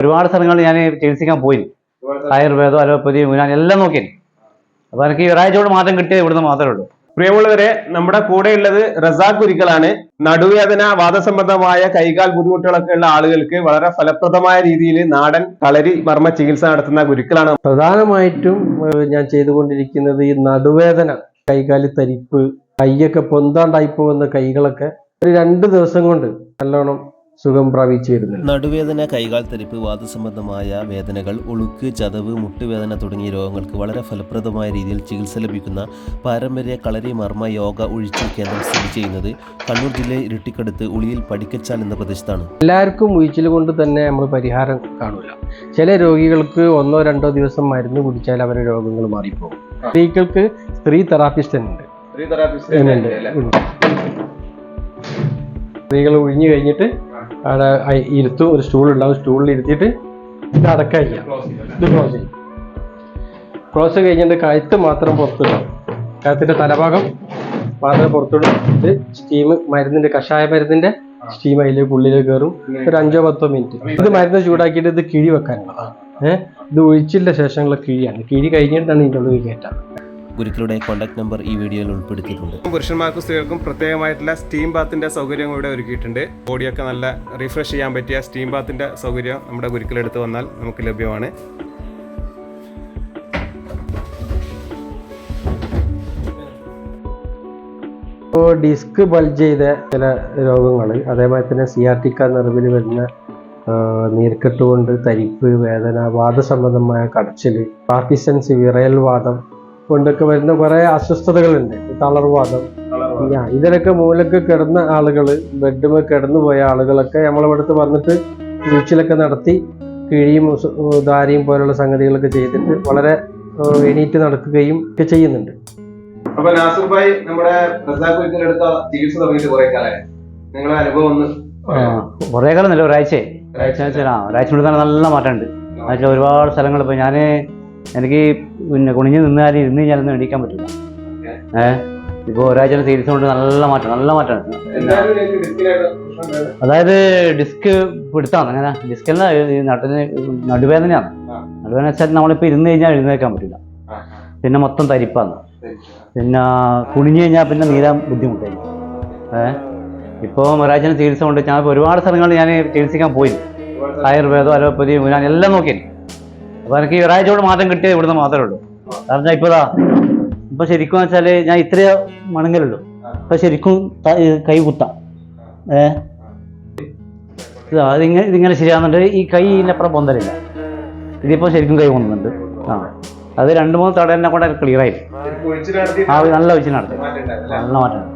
ഒരുപാട് സ്ഥലങ്ങളിൽ ഞാൻ ചികിത്സിക്കാൻ പോയി ആയുർവേദം അലോപ്പതി ഞാൻ എല്ലാം നോക്കി അപ്പൊ എനിക്ക് ഒരാഴ്ചയോട് മാത്രം മാറ്റം കിട്ടിയത് ഇവിടുന്ന് മാത്രമേ ഉള്ളൂ. പ്രിയമുള്ളവരെ നമ്മുടെ കൂടെയുള്ളത് റസാഖ് കുരിക്കളാണ് നടുവേദന വാദസംബന്ധമായ കൈകാൽ ബുദ്ധിമുട്ടുകളൊക്കെ ഉള്ള ആളുകൾക്ക് വളരെ ഫലപ്രദമായ രീതിയിൽ നാടൻ കളരി മർമ്മ ചികിത്സ നടത്തുന്ന ഗുരുക്കളാണ്. പ്രധാനമായിട്ടും ഞാൻ ചെയ്തുകൊണ്ടിരിക്കുന്നത് ഈ നടുവേദന കൈകാലി തരിപ്പ് കൈയൊക്കെ പൊന്താണ്ടായി പോകുന്ന കൈകളൊക്കെ ഒരു രണ്ട് ദിവസം കൊണ്ട് നല്ലോണം സുഖം പ്രാപിച്ചു വരുന്നുണ്ട് നടുവേദന കൈകാൽ തരിപ്പ് വാദസംബന്ധമായ വേദനകൾ ഒളുക്ക് ചതവ് മുട്ടുവേദന തുടങ്ങിയ രോഗങ്ങൾക്ക് വളരെ ഫലപ്രദമായ രീതിയിൽ ചികിത്സ ലഭിക്കുന്ന പാരമ്പര്യ കളരി മർമ്മ യോഗ ഒഴിച്ചിൽ കേന്ദ്രം സ്ഥിതി ചെയ്യുന്നത് കണ്ണൂർ ജില്ലയിൽ ഇരുട്ടിക്കടുത്ത് ഉളിയിൽ പടിക്കച്ചാൽ എന്ന പ്രദേശത്താണ്. എല്ലാവർക്കും ഉഴിച്ചിൽ കൊണ്ട് തന്നെ നമ്മൾ പരിഹാരം കാണില്ല ചില രോഗികൾക്ക് ഒന്നോ രണ്ടോ ദിവസം മരുന്ന് കുടിച്ചാൽ അവരുടെ രോഗങ്ങൾ മാറിപ്പോകും. സ്ത്രീകൾക്ക് സ്ത്രീ തെറാപ്പിസ്റ്റ് ഉണ്ട് സ്ത്രീ തെറാപ്പിസ്റ്റ് സ്ത്രീകൾ ഒഴിഞ്ഞു കഴിഞ്ഞിട്ട് അവിടെ ഇരുത്തു ഒരു സ്റ്റൂൾ ഉണ്ടാവും സ്റ്റൂളിൽ ഇരുത്തിയിട്ട് ഇത് അടക്കം ചെയ്യാം ഇത് ക്ലോസ് ചെയ്യും. ക്ലോസ് കഴിഞ്ഞിട്ട് കഴുത്ത് മാത്രം പുറത്തിടും കഴുത്തിന്റെ തലഭാഗം മാത്രം പുറത്തിടും ഇത് സ്റ്റീം മരുന്നിന്റെ കഷായ മരുന്നിന്റെ സ്റ്റീം അതിലേക്ക് ഉള്ളിലേക്ക് കയറും. ഒരു അഞ്ചോ പത്തോ മിനിറ്റ് ഇത് മരുന്ന് ചൂടാക്കിയിട്ട് ഇത് കിഴി വെക്കാനുള്ളതാണ് ഏഹ് ഇത് ഒഴിച്ചിട്ടുള്ള ശേഷമുള്ള കിഴിയാണ്. കിഴി കഴിഞ്ഞിട്ടാണ് ഇതിന്റെ ഉള്ളിൽ കയറ്റാം. ഗുരുക്കളുടെ കോൺടാക്ട് നമ്പർ ഈ വീഡിയോയിൽ ഉൾപ്പെടുത്തിയിട്ടുണ്ട്. പുരുഷന്മാർക്കും സ്ത്രീകൾക്കും പ്രത്യേകമായിട്ടുള്ള സ്റ്റീം ബാത്തിന്റെ സൗകര്യം ഇവിടെ ഒരുക്കിയിട്ടുണ്ട്. ബോഡിയൊക്കെ നല്ല റിഫ്രഷ് ചെയ്യാൻ പറ്റിയ സ്റ്റീം ബാത്തിന്റെ സൗകര്യം നമ്മുടെ ഗുരുക്കളെടുത്ത് വന്നാൽ നമുക്ക് ലഭ്യമാണ്. ഇപ്പോൾ ഡിസ്ക് ബൾജ് ചെയ്ത ചില രോഗങ്ങൾ അതേപോലെ തന്നെ സിയാർട്ടിക്ക നിറവിൽ വരുന്ന നീർക്കെട്ട് കൊണ്ട് തരിപ്പ് വേദന വാദസംബന്ധമായ കടച്ചിൽ പാർക്കിസൺസ് വിറയൽ വാദം കൊണ്ടൊക്കെ വരുന്ന കുറെ അസ്വസ്ഥതകളുണ്ട്. തളർവാദം. ഇതിനൊക്കെ മൂലക്ക് കിടന്ന ആളുകൾ ബെഡുമേ കിടന്നു പോയ ആളുകളൊക്കെ നമ്മളിവിടുത്തെ വന്നിട്ട് വീഴ്ചയിലൊക്കെ നടത്തി കിഴിയും ദാരിയും ധാരയും പോലുള്ള സംഗതികളൊക്കെ ചെയ്തിട്ട് വളരെ എണീറ്റ് നടക്കുകയും ഒക്കെ ചെയ്യുന്നുണ്ട്. അപ്പൊ നാസർ ഭായി നമ്മുടെ ചികിത്സ തുടങ്ങിയിട്ട് കുറെ കാലമായി. നിങ്ങളുടെ അനുഭവം ഒന്ന് കുറെ കാലം നല്ല ഒരാഴ്ച. ഒരാഴ്ച ഒരാഴ്ച നല്ല മാറ്റമുണ്ട്. അതിൽ ഒരുപാട് സ്ഥലങ്ങൾ ഇപ്പൊ ഞാൻ എനിക്ക് പിന്നെ കുണിഞ്ഞ് നിന്നാൽ ഇരുന്ന് കഴിഞ്ഞാലൊന്നും എണീക്കാൻ പറ്റില്ല. ഏഹ്? ഇപ്പോൾ ഒരാഴ്ച സീരീസ് കൊണ്ട് നല്ല മാറ്റം നല്ല മാറ്റമാണ് പ്രശ്നം അതായത് ഡിസ്ക് പിടുത്താണ് അങ്ങനെ ഡിസ്കല്ല നട്ടിന് നടുവേദനയാണ്. നടുവേദന വെച്ചാൽ നമ്മളിപ്പോൾ ഇരുന്ന് കഴിഞ്ഞാൽ എഴുന്നേക്കാൻ പറ്റില്ല. പിന്നെ മൊത്തം തരിപ്പാണ്. പിന്നെ കുണിഞ്ഞു കഴിഞ്ഞാൽ പിന്നെ നീരാൻ ബുദ്ധിമുട്ടായി ഏഹ്? ഇപ്പോൾ ഒരാഴ്ച ചികിത്സ കൊണ്ട് ഞാൻ ഒരുപാട് സ്ഥലങ്ങളിൽ ഞാൻ ചികിത്സിക്കാൻ പോയി ആയുർവേദം അലോപ്പതി യുനാനി എല്ലാം നോക്കി അപ്പോൾ എനിക്ക് ഈ ഒരാഴ്ച കൊണ്ട് മാറ്റം കിട്ടിയത് ഇവിടുന്ന് മാത്രമേ ഉള്ളൂ. കാരണം ഇപ്പോഴാ ഇപ്പൊ ശരിക്കും വെച്ചാൽ ഞാൻ ഇത്രയേ മണങ്ങലുള്ളൂ. ഇപ്പൊ ശരിക്കും കൈ കുത്താം. ഏ? ഇതാ ഇതിങ്ങനെ ഇതിങ്ങനെ ശരിയാകുന്നുണ്ട് ഈ കൈയിലപ്പുറം പൊന്തലില്ല. ഇതിപ്പോ ശരിക്കും കൈ കൊണ്ടുന്നുണ്ട് ആ. അത് രണ്ട് മൂന്ന് തവണ കൂടെ ക്ലിയർ ആയി ആ നല്ല ഒഴിച്ചു നടത്തി? നല്ല മാറ്റം.